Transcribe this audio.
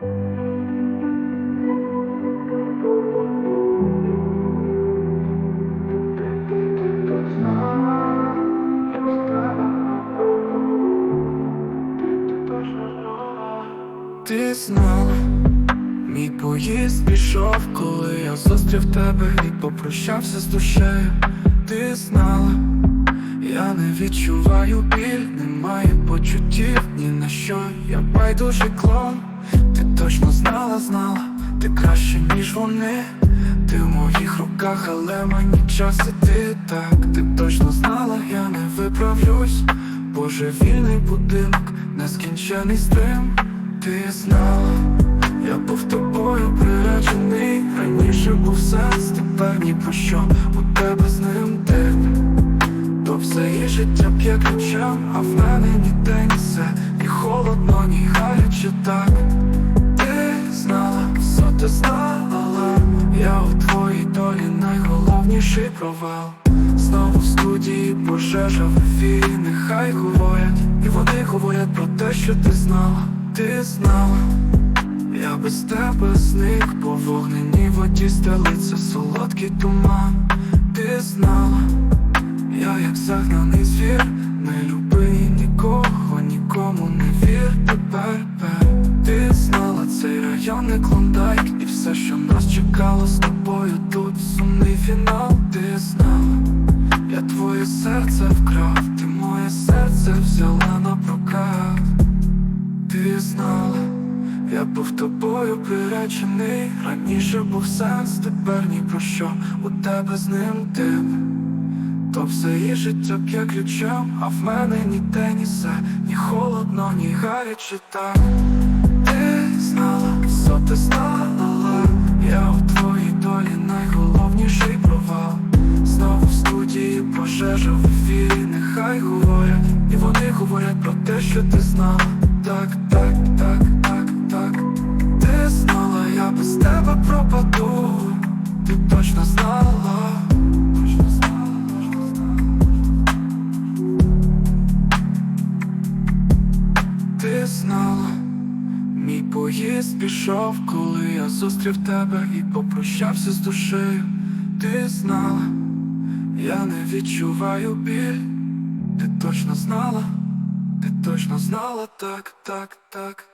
Ти знала, мій поїзд пішов, коли я зустрів тебе і попрощався з душею. Ти знала, я не відчуваю біль, немає почуттів ні на що. Я байдужий клон, ти точно знала, знала, ти краще, ніж вони. Ти в моїх руках, але мені час іти так. Ти точно знала, я не виправлюсь. Божевільний будинок, нескінчений стрим. Ти знала, я був тобою приречений. Раніше був сенс, тепер ні про що у тебе з ним ти. То все є життя п'є ключем, а в мене ні все, ні холодно, ні гаряче так. Провал. Знову в студії пожежа в ефірі, нехай говорять, і вони говорять про те, що ти знала, ти знала. Я без тебе зник по вогненій воді стелиться солодкий туман. Ти знала, я як загнаний звір, не люби нікого, нікому не вір тепер. пер. Ти знала цей район не клондайк І все, що нас чекало з тобою сумний фінал, ти знала, я твоє серце вкрав, ти моє серце взяла на прокат. Ти знала, я був тобою приречений, раніше був сенс, тепер ні про що у тебе з ним тим. То все є життя п'є ключем, а в мене ніде ні се, ні холодно, ні гаряче так. Пожежа в ефірі, нехай говорять, і вони говорять про те, що ти знала. Так, так, так, так, так. Ти знала, я без тебе пропаду. Ти точно знала. Ти знала, мій поїзд пішов, коли я зустрів тебе і попрощався з душею. Ти знала, я не відчуваю біль. Ти точно знала, ти точно знала, так, так, так.